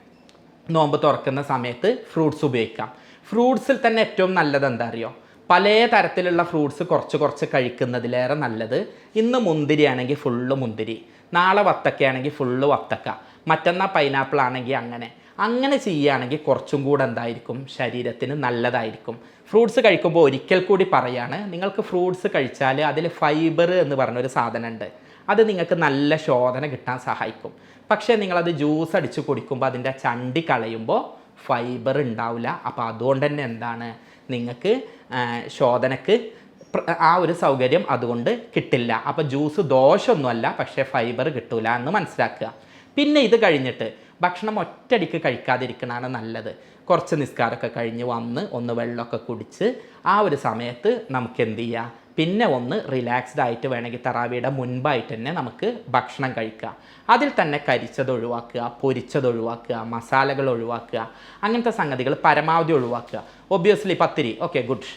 നോമ്പ് തുറക്കുന്ന സമയത്ത് ഫ്രൂട്ട്സ് ഉപയോഗിക്കാം ഫ്രൂട്ട്സിൽ തന്നെ ഏറ്റവും നല്ലത് എന്താ അറിയോ? പല തരത്തിലുള്ള ഫ്രൂട്ട്സ് കുറച്ച് കുറച്ച് കഴിക്കുന്നതിലേറെ നല്ലത് ഇന്ന് മുന്തിരിയാണെങ്കിൽ ഫുള്ള് മുന്തിരി നാളെ വത്തക്കയാണെങ്കിൽ ഫുള്ള് വത്തക്ക മറ്റന്നാൾ പൈനാപ്പിൾ ആണെങ്കിൽ അങ്ങനെ. അങ്ങനെ ചെയ്യുകയാണെങ്കിൽ കുറച്ചും കൂടെ എന്തായിരിക്കും? ശരീരത്തിന് നല്ലതായിരിക്കും. ഫ്രൂട്ട്സ് കഴിക്കുമ്പോൾ ഒരിക്കൽ കൂടി പറയാണ് നിങ്ങൾക്ക് ഫ്രൂട്ട്സ് കഴിച്ചാൽ അതിൽ ഫൈബർ എന്ന് പറഞ്ഞൊരു സാധനമുണ്ട്. അത് നിങ്ങൾക്ക് നല്ല ശോധന കിട്ടാൻ സഹായിക്കും. പക്ഷേ നിങ്ങളത് ജ്യൂസ് അടിച്ച് കുടിക്കുമ്പോൾ അതിന്റെ ചണ്ടി കളയുമ്പോൾ ഫൈബർ ഉണ്ടാവില്ല അപ്പോൾ അതുകൊണ്ട് തന്നെ എന്താണ്? നിങ്ങൾക്ക് ശോധനക്ക് ആ ഒരു സൗകര്യം അതുകൊണ്ട് കിട്ടില്ല. അപ്പോൾ ജ്യൂസ് ദോഷമൊന്നുമല്ല പക്ഷേ ഫൈബർ കിട്ടില്ല എന്ന് മനസ്സിലാക്കുക. പിന്നെ ഇത് കഴിഞ്ഞിട്ട് ഭക്ഷണം ഒറ്റയടിക്ക് കഴിക്കാതിരിക്കണതാണ് നല്ലത്. കുറച്ച് നിസ്കാരമൊക്കെ കഴിഞ്ഞ് വന്ന് ഒന്ന് വെള്ളമൊക്കെ കുടിച്ച് ആ ഒരു സമയത്ത് നമുക്ക് എന്ത് ചെയ്യാം? പിന്നെ ഒന്ന് റിലാക്സ്ഡ് ആയിട്ട് വേണമെങ്കിൽ തറാവിയുടെ മുൻപായിട്ട് തന്നെ നമുക്ക് ഭക്ഷണം കഴിക്കുക. അതിൽ തന്നെ കരിച്ചത് ഒഴിവാക്കുക പൊരിച്ചത് ഒഴിവാക്കുക മസാലകൾ ഒഴിവാക്കുക അങ്ങനത്തെ സംഗതികൾ പരമാവധി ഒഴിവാക്കുക. ഒബ്വിയസ്ലി പത്തിരി ഓക്കെ ഗുഡ്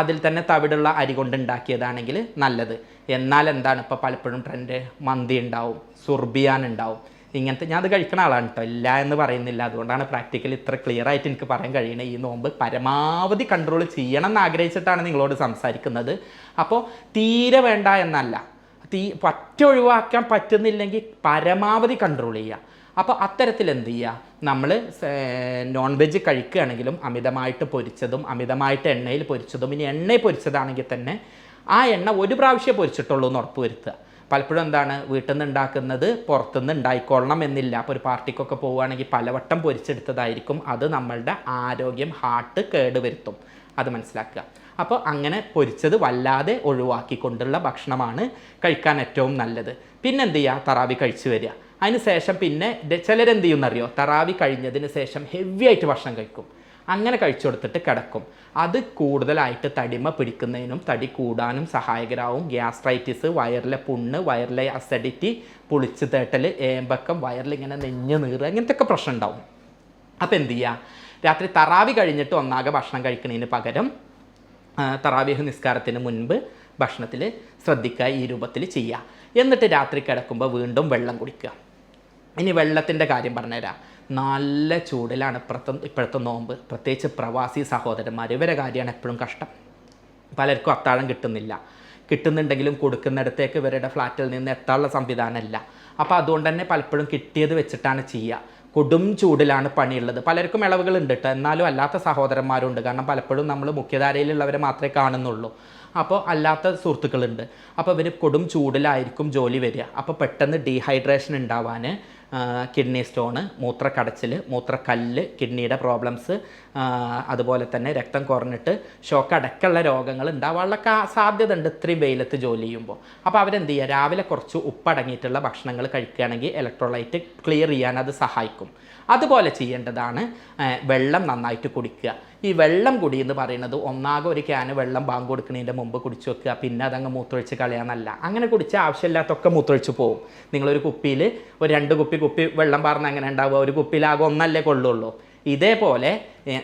അതിൽ തന്നെ തവിടുള്ള അരി കൊണ്ട് ഉണ്ടാക്കിയതാണെങ്കിൽ നല്ലത്. എന്നാൽ എന്താണ് ഇപ്പോൾ പലപ്പോഴും ട്രെൻഡ് മന്തി ഉണ്ടാവും സുർബിയാൻ ഉണ്ടാവും. ഇങ്ങനത്തെ ഞാൻ അത് കഴിക്കുന്ന ആളാണ് കേട്ടോ ഇല്ല എന്ന് പറയുന്നില്ല. അതുകൊണ്ടാണ് പ്രാക്ടിക്കലി ഇത്ര ക്ലിയർ ആയിട്ട് എനിക്ക് പറയാൻ കഴിയണത് ഈ നോമ്പ് പരമാവധി കൺട്രോൾ ചെയ്യണം എന്ന് ആഗ്രഹിച്ചിട്ടാണ് നിങ്ങളോട് സംസാരിക്കുന്നത്. അപ്പോൾ തീരെ വേണ്ട എന്നല്ല. തീ പറ്റ ഒഴിവാക്കാൻ പറ്റുന്നില്ലെങ്കിൽ പരമാവധി കൺട്രോൾ ചെയ്യുക അപ്പോൾ അത്തരത്തിൽ എന്ത് ചെയ്യുക നമ്മൾ നോൺ വെജ് കഴിക്കുകയാണെങ്കിലും അമിതമായിട്ട് പൊരിച്ചതും അമിതമായിട്ട് എണ്ണയിൽ പൊരിച്ചതും ഇനി എണ്ണയിൽ പൊരിച്ചതാണെങ്കിൽ തന്നെ ആ എണ്ണ ഒരു പ്രാവശ്യം പൊരിച്ചിട്ടുള്ളൂ എന്ന് ഉറപ്പ് വരുത്തുക. പലപ്പോഴും എന്താണ് വീട്ടിൽ നിന്ന് ഉണ്ടാക്കുന്നത് പുറത്തുനിന്ന് ഉണ്ടായിക്കൊള്ളണം എന്നില്ല. അപ്പോൾ ഒരു പാർട്ടിക്കൊക്കെ പോവുകയാണെങ്കിൽ പലവട്ടം പൊരിച്ചെടുത്തതായിരിക്കും. അത് നമ്മളുടെ ആരോഗ്യം ഹാർട്ട് കേടുവരുത്തും. അത് മനസ്സിലാക്കുക. അപ്പോൾ അങ്ങനെ പൊരിച്ചത് വല്ലാതെ ഒഴിവാക്കിക്കൊണ്ടുള്ള ഭക്ഷണമാണ് കഴിക്കാൻ ഏറ്റവും നല്ലത്. പിന്നെ എന്ത് ചെയ്യുക തറാവി കഴിച്ചു വരിക. അതിന് ശേഷം പിന്നെ ചിലരെന്ത് ചെയ്യുമെന്നറിയോ തറാവി കഴിഞ്ഞതിന് ശേഷം ഹെവി ആയിട്ട് ഭക്ഷണം കഴിക്കും. അങ്ങനെ കഴിച്ചു കൊടുത്തിട്ട് കിടക്കും. അത് കൂടുതലായിട്ട് തടിമ പിടിക്കുന്നതിനും തടി കൂടാനും സഹായകരാവും. ഗ്യാസ്ട്രൈറ്റിസ് വയറിലെ പുണ്ണ് വയറിലെ അസിഡിറ്റി പുളിച്ചു തേട്ടൽ ഏമ്പക്കം വയറിലിങ്ങനെ നെഞ്ഞ് നീറ് അങ്ങനത്തെ ഒക്കെ പ്രശ്നം ഉണ്ടാവും. അപ്പോൾ എന്ത് ചെയ്യുക രാത്രി തറാവി കഴിഞ്ഞിട്ട് ഒന്നാകെ ഭക്ഷണം കഴിക്കുന്നതിന് പകരം തറാവീഹ് നിസ്കാരത്തിന് മുൻപ് ഭക്ഷണത്തിൽ ശ്രദ്ധിക്കുക ഈ രൂപത്തിൽ ചെയ്യുക. എന്നിട്ട് രാത്രി കിടക്കുമ്പോൾ വീണ്ടും വെള്ളം കുടിക്കുക. ഇനി വെള്ളത്തിന്റെ കാര്യം പറഞ്ഞുതരാം. നല്ല ചൂടിലാണ് ഇപ്പുറത്തെ ഇപ്പോഴത്തെ നോമ്പ്. പ്രത്യേകിച്ച് പ്രവാസി സഹോദരന്മാർ ഇവരെ കാര്യമാണ് എപ്പോഴും കഷ്ടം. പലർക്കും അത്താഴം കിട്ടുന്നില്ല. കിട്ടുന്നുണ്ടെങ്കിലും കൊടുക്കുന്നിടത്തേക്ക് ഇവരുടെ ഫ്ലാറ്റിൽ നിന്ന് എത്താനുള്ള സംവിധാനമല്ല. അപ്പോൾ അതുകൊണ്ട് തന്നെ പലപ്പോഴും കിട്ടിയത് വെച്ചിട്ടാണ് ചെയ്യുക. കൊടും ചൂടിലാണ് പണിയുള്ളത്. പലർക്കും ഇളവുകൾ ഉണ്ട് കേട്ടോ എന്നാലും അല്ലാത്ത സഹോദരന്മാരുണ്ട്. കാരണം പലപ്പോഴും നമ്മൾ മുഖ്യധാരയിലുള്ളവരെ മാത്രമേ കാണുന്നുള്ളൂ. അപ്പോൾ അല്ലാത്ത സുഹൃത്തുക്കളുണ്ട്. അപ്പോൾ ഇവർ കൊടും ചൂടിലായിരിക്കും ജോലി വരിക. അപ്പോൾ പെട്ടെന്ന് ഡീഹൈഡ്രേഷൻ ഉണ്ടാവാൻ കിഡ്നി സ്റ്റോണ് മൂത്രക്കടച്ചിൽ മൂത്രക്കല്ല് കിഡ്നിയുടെ പ്രോബ്ലംസ് അതുപോലെ തന്നെ രക്തം കുറഞ്ഞിട്ട് ഷോക്ക് അടക്കമുള്ള രോഗങ്ങൾ ഉണ്ടാവാനുള്ള സാധ്യത ഉണ്ട് ഇത്രയും വെയിലത്ത് ജോലി ചെയ്യുമ്പോൾ. അപ്പോൾ അവരെന്ത് ചെയ്യുക? രാവിലെ കുറച്ച് ഉപ്പടങ്ങിയിട്ടുള്ള ഭക്ഷണങ്ങൾ കഴിക്കുകയാണെങ്കിൽ ഇലക്ട്രോലൈറ്റ് ക്ലിയർ ചെയ്യാൻ അത് സഹായിക്കും. അതുപോലെ ചെയ്യേണ്ടതാണ് വെള്ളം നന്നായിട്ട് കുടിക്കുക. ഈ വെള്ളം കുടി എന്ന് പറയുന്നത് ഒന്നാകെ ഒരു ക്യാന് വെള്ളം ബാങ്ക് കൊടുക്കുന്നതിന്റെ മുമ്പ് കുടിച്ചു വെക്കുക പിന്നെ അതങ്ങ് മൂത്തൊഴിച്ച് കളയാന്നല്ല. അങ്ങനെ കുടിച്ച് ആവശ്യമില്ലാത്തൊക്കെ മൂത്തൊഴിച്ച് പോകും നിങ്ങളൊരു കുപ്പിയിൽ ഒരു രണ്ട് കുപ്പി കുപ്പി വെള്ളം പറഞ്ഞ് അങ്ങനെ ഉണ്ടാവുക? ഒരു കുപ്പിയിലാകെ ഒന്നല്ലേ കൊള്ളുള്ളൂ. ഇതേപോലെ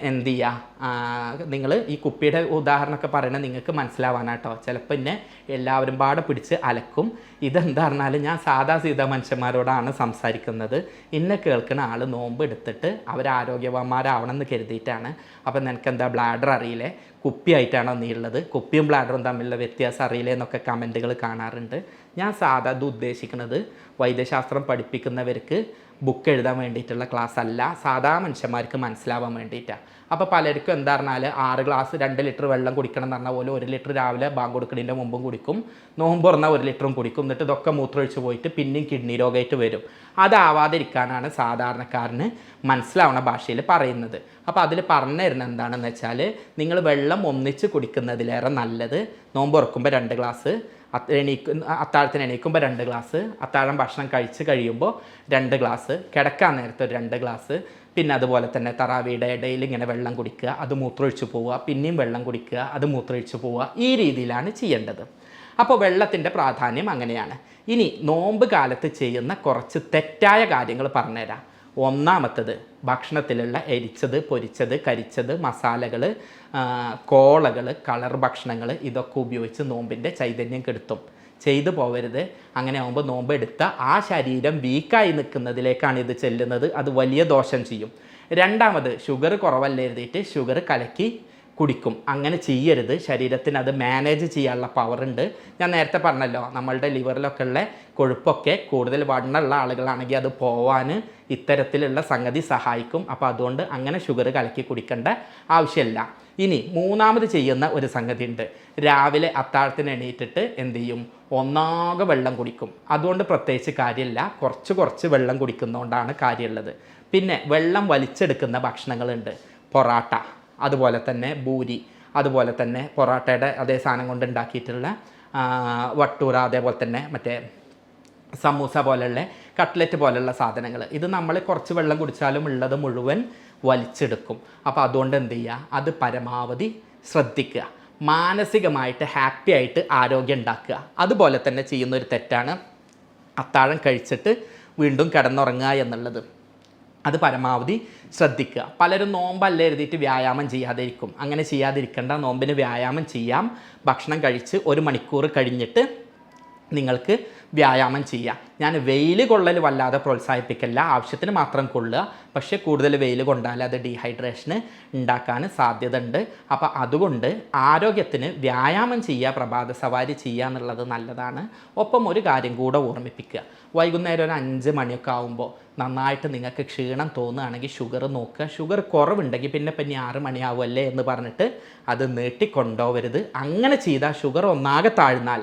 എന്ത് ചെയ്യുക നിങ്ങൾ ഈ കുപ്പിയുടെ ഉദാഹരണമൊക്കെ പറയണത് നിങ്ങൾക്ക് മനസ്സിലാവാനാട്ടോ. ചിലപ്പോൾ എന്നെ എല്ലാവരും പാടെ പിടിച്ച് അലക്കും. ഇതെന്താ പറഞ്ഞാൽ ഞാൻ സാധാ സീതാ മനുഷ്യന്മാരോടാണ് സംസാരിക്കുന്നത്. ഇന്നെ കേൾക്കുന്ന ആൾ നോമ്പ് എടുത്തിട്ട് അവർ ആരോഗ്യവാന്മാരാവണം എന്ന് കരുതിയിട്ടാണ്. അപ്പം നിനക്ക് എന്താ ബ്ലാഡർ അറിയില്ലേ കുപ്പിയായിട്ടാണോ നീ ഉള്ളത്? കുപ്പിയും ബ്ലാഡറും തമ്മിലുള്ള വ്യത്യാസം അറിയില്ലേ എന്നൊക്കെ കമന്റുകൾ കാണാറുണ്ട്. ഞാൻ സാധാ ഇത് ഉദ്ദേശിക്കുന്നത് വൈദ്യശാസ്ത്രം പഠിപ്പിക്കുന്നവർക്ക് ബുക്ക് എഴുതാൻ വേണ്ടിയിട്ടുള്ള ക്ലാസ് അല്ല. സാധാ മനുഷ്യന്മാർക്ക് മനസ്സിലാവാൻ വേണ്ടിയിട്ടാണ്. അപ്പോൾ പലർക്കും എന്താ പറഞ്ഞാൽ ആറ് ഗ്ലാസ് രണ്ട് ലിറ്റർ വെള്ളം കുടിക്കണം എന്ന് പറഞ്ഞാൽ പോലെ ഒരു ലിറ്റർ രാവിലെ ബാങ്ക് കൊടുക്കുന്നതിന്റെ മുമ്പും കുടിക്കും. നോമ്പ് തുറന്നാൽ ഒരു ലിറ്ററും കുടിക്കും. എന്നിട്ട് ഇതൊക്കെ മൂത്രമൊഴിച്ച് പോയിട്ട് പിന്നെയും കിഡ്നി രോഗമായിട്ട് വരും. അതാവാതിരിക്കാനാണ് സാധാരണക്കാരന് മനസ്സിലാവുന്ന ഭാഷയിൽ പറയുന്നത്. അപ്പോൾ അതിൽ പറഞ്ഞു തരുന്നത് എന്താണെന്ന് വെച്ചാൽ നിങ്ങൾ വെള്ളം ഒന്നിച്ച് കുടിക്കുന്നതിലേറെ നല്ലത് നോമ്പ് തുറക്കുമ്പോൾ രണ്ട് ഗ്ലാസ് അത് അത്താഴത്തിന് എണീക്കുമ്പോൾ രണ്ട് ഗ്ലാസ് അത്താഴം ഭക്ഷണം കഴിച്ച് കഴിയുമ്പോൾ രണ്ട് ഗ്ലാസ് കിടക്കാൻ നേരത്തെ ഒരു രണ്ട് ഗ്ലാസ് പിന്നെ അതുപോലെ തന്നെ തറാവിയുടെ ഇടയിൽ ഇങ്ങനെ വെള്ളം കുടിക്കുക അത് മൂത്രമൊഴിച്ച് പോവുക പിന്നെയും വെള്ളം കുടിക്കുക അത് മൂത്രമൊഴിച്ച് പോവുക ഈ രീതിയിലാണ് ചെയ്യേണ്ടത്. അപ്പോൾ വെള്ളത്തിന്റെ പ്രാധാന്യം അങ്ങനെയാണ്. ഇനി നോമ്പ് കാലത്ത് ചെയ്യുന്ന കുറച്ച് തെറ്റായ കാര്യങ്ങൾ പറഞ്ഞുതരാം. ഒന്നാമത്തത് ഭക്ഷണത്തിലുള്ള എരിച്ചത് പൊരിച്ചത് കരിച്ചത് മസാലകൾ കോളകൾ കളർ ഭക്ഷണങ്ങൾ ഇതൊക്കെ ഉപയോഗിച്ച് നോമ്പിന്റെ ചൈതന്യം കെടുത്തും. ചെയ്തു പോകരുത് അങ്ങനെ ആകുമ്പോൾ നോമ്പ് എടുത്ത ആ ശരീരം വീക്കായി നിൽക്കുന്നതിലേക്കാണ് ഇത് ചെല്ലുന്നത്. അത് വലിയ ദോഷം ചെയ്യും. രണ്ടാമത് ഷുഗർ കുറവല്ല എഴുതിയിട്ട് ഷുഗർ കലക്കി കുടിക്കും. അങ്ങനെ ചെയ്യരുത്. ശരീരത്തിന് അത് മാനേജ് ചെയ്യാനുള്ള പവർ ഉണ്ട്. ഞാൻ നേരത്തെ പറഞ്ഞല്ലോ നമ്മളുടെ ലിവറിലൊക്കെ ഉള്ള കൊഴുപ്പൊക്കെ കൂടുതൽ വണ്ണുള്ള ആളുകളാണെങ്കിൽ അത് പോവാൻ ഇത്തരത്തിലുള്ള സംഗതി സഹായിക്കും. അപ്പോൾ അതുകൊണ്ട് അങ്ങനെ ഷുഗർ കലക്കി കുടിക്കേണ്ട ആവശ്യമില്ല. ഇനി മൂന്നാമത് ചെയ്യുന്ന ഒരു സംഗതി ഉണ്ട്. രാവിലെ അത്താഴത്തിന് എണീറ്റിട്ട് എന്ത് ചെയ്യും? ഒന്നാകെ വെള്ളം കുടിക്കും. അതുകൊണ്ട് പ്രത്യേകിച്ച് കാര്യമില്ല. കുറച്ച് കുറച്ച് വെള്ളം കുടിക്കുന്നതുകൊണ്ടാണ് കാര്യമുള്ളത്. പിന്നെ വെള്ളം വലിച്ചെടുക്കുന്ന ഭക്ഷണങ്ങളുണ്ട്. പൊറാട്ട. അതുപോലെ തന്നെ ബൂരി അതുപോലെ തന്നെ പൊറാട്ടയുടെ അതേ സാധനം കൊണ്ട് ഉണ്ടാക്കിയിട്ടുള്ള വട്ടൂറ അതേപോലെ തന്നെ മറ്റേ സമൂസ പോലെയുള്ള കട്ട്ലറ്റ് പോലെയുള്ള സാധനങ്ങൾ. ഇത് നമ്മൾ കുറച്ച് വെള്ളം കുടിച്ചാലും ഉള്ളത് മുഴുവൻ വലിച്ചെടുക്കും. അപ്പോൾ അതുകൊണ്ട് എന്ത് ചെയ്യുക? അത് പരമാവധി ശ്രദ്ധിക്കുക. മാനസികമായിട്ട് ഹാപ്പി ആയിട്ട് ആരോഗ്യം ഉണ്ടാക്കുക. അതുപോലെ തന്നെ ചെയ്യുന്നൊരു തെറ്റാണ് അത്താഴം കഴിച്ചിട്ട് വീണ്ടും കിടന്നുറങ്ങുക എന്നുള്ളത്. അത് പരമാവധി ശ്രദ്ധിക്കുക. പലരും നോമ്പല്ല എഴുതിയിട്ട് വ്യായാമം ചെയ്യാതിരിക്കും. അങ്ങനെ ചെയ്യാതിരിക്കേണ്ട നോമ്പിന് വ്യായാമം ചെയ്യാം ഭക്ഷണം കഴിച്ച് ഒരു മണിക്കൂർ കഴിഞ്ഞിട്ട് നിങ്ങൾക്ക് വ്യായാമം ചെയ്യാം. ഞാൻ വെയിൽ കൊള്ളൽ വല്ലാതെ പ്രോത്സാഹിപ്പിക്കില്ല. ആവശ്യത്തിന് മാത്രം കൊള്ളുക. പക്ഷേ കൂടുതൽ വെയിൽ കൊണ്ടാൽ അത് ഡീഹൈഡ്രേഷന് ഉണ്ടാക്കാൻ സാധ്യത ഉണ്ട് അപ്പോൾ അതുകൊണ്ട് ആരോഗ്യത്തിന് വ്യായാമം ചെയ്യുക പ്രഭാത സവാരി ചെയ്യുക എന്നുള്ളത് നല്ലതാണ്. ഒപ്പം ഒരു കാര്യം കൂടെ ഓർമ്മിപ്പിക്കുക. വൈകുന്നേരം ഒരു അഞ്ച് മണിയൊക്കെ ആകുമ്പോൾ നന്നായിട്ട് നിങ്ങൾക്ക് ക്ഷീണം തോന്നുകയാണെങ്കിൽ ഷുഗർ നോക്കുക. ഷുഗർ കുറവുണ്ടെങ്കിൽ പിന്നെ പിന്നെ ആറ് മണിയാവുമല്ലേ എന്ന് പറഞ്ഞിട്ട് അത് നീട്ടിക്കൊണ്ടുപോകരുത്. അങ്ങനെ ചെയ്താൽ ഷുഗർ ഒന്നാകെ താഴ്ന്നാൽ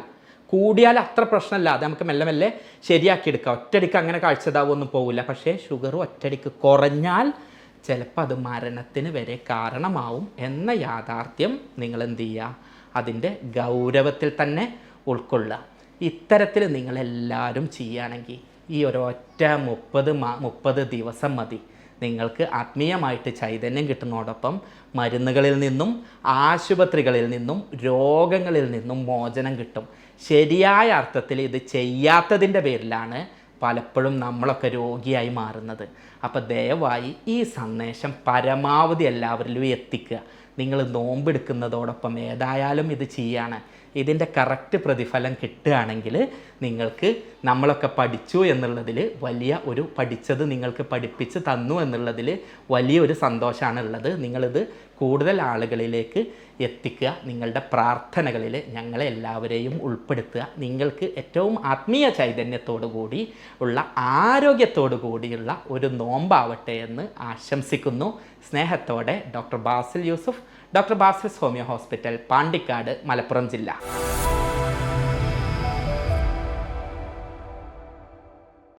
കൂടിയാൽ അത്ര പ്രശ്നമല്ല. അത് നമുക്ക് മെല്ലെ മെല്ലെ ശരിയാക്കി എടുക്കാം ഒറ്റടിക്ക് അങ്ങനെ കാഴ്ചതാവൊന്നും പോകില്ല പക്ഷേ ഷുഗർ ഒറ്റടിക്ക് കുറഞ്ഞാൽ ചിലപ്പോൾ അത് മരണത്തിന് വരെ കാരണമാവും എന്ന യാഥാർത്ഥ്യം നിങ്ങൾ എന്ത് ചെയ്യുക? അതിന്റെ ഗൗരവത്തിൽ തന്നെ ഉൾക്കൊള്ളുക. ഇത്തരത്തിൽ നിങ്ങളെല്ലാവരും ചെയ്യുകയാണെങ്കിൽ ഈ ഒരൊറ്റ മുപ്പത് മാ മുപ്പത് ദിവസം മതി. നിങ്ങൾക്ക് ആത്മീയമായിട്ട് ചൈതന്യം കിട്ടുന്നതോടൊപ്പം മരുന്നുകളിൽ നിന്നും ആശുപത്രികളിൽ നിന്നും രോഗങ്ങളിൽ നിന്നും മോചനം കിട്ടും. ശരിയായ അർത്ഥത്തിൽ ഇത് ചെയ്യാത്തതിന്റെ പേരിലാണ് പലപ്പോഴും നമ്മളൊക്കെ രോഗിയായി മാറുന്നത്. അപ്പോൾ ദയവായി ഈ സന്ദേശം പരമാവധി എല്ലാവരിലും എത്തിക്കുക. നിങ്ങൾ നോമ്പെടുക്കുന്നതോടൊപ്പം ഏതായാലും ഇത് ചെയ്യാണ്. ഇതിന്റെ കറക്റ്റ് പ്രതിഫലം കിട്ടുകയാണെങ്കിൽ നിങ്ങൾക്ക് നമ്മളൊക്കെ പഠിച്ചു എന്നുള്ളതിൽ വലിയ ഒരു പഠിച്ചത് നിങ്ങൾക്ക് പഠിപ്പിച്ച് തന്നു എന്നുള്ളതിൽ വലിയൊരു സന്തോഷമാണ് ഉള്ളത് നിങ്ങളിത് കൂടുതൽ ആളുകളിലേക്ക് എത്തിക്കുക നിങ്ങളുടെ പ്രാർത്ഥനകളിൽ ഞങ്ങളെ എല്ലാവരെയും ഉൾപ്പെടുത്തുക. നിങ്ങൾക്ക് ഏറ്റവും ആത്മീയ ചൈതന്യത്തോടു കൂടി ഉള്ള ആരോഗ്യത്തോടു കൂടിയുള്ള ഒരു നോമ്പാവട്ടെ എന്ന് ആശംസിക്കുന്നു. സ്നേഹത്തോടെ doctor Basil Yusuf doctor Basil's homeo hospital Pandikkad Malappuram ജില്ല.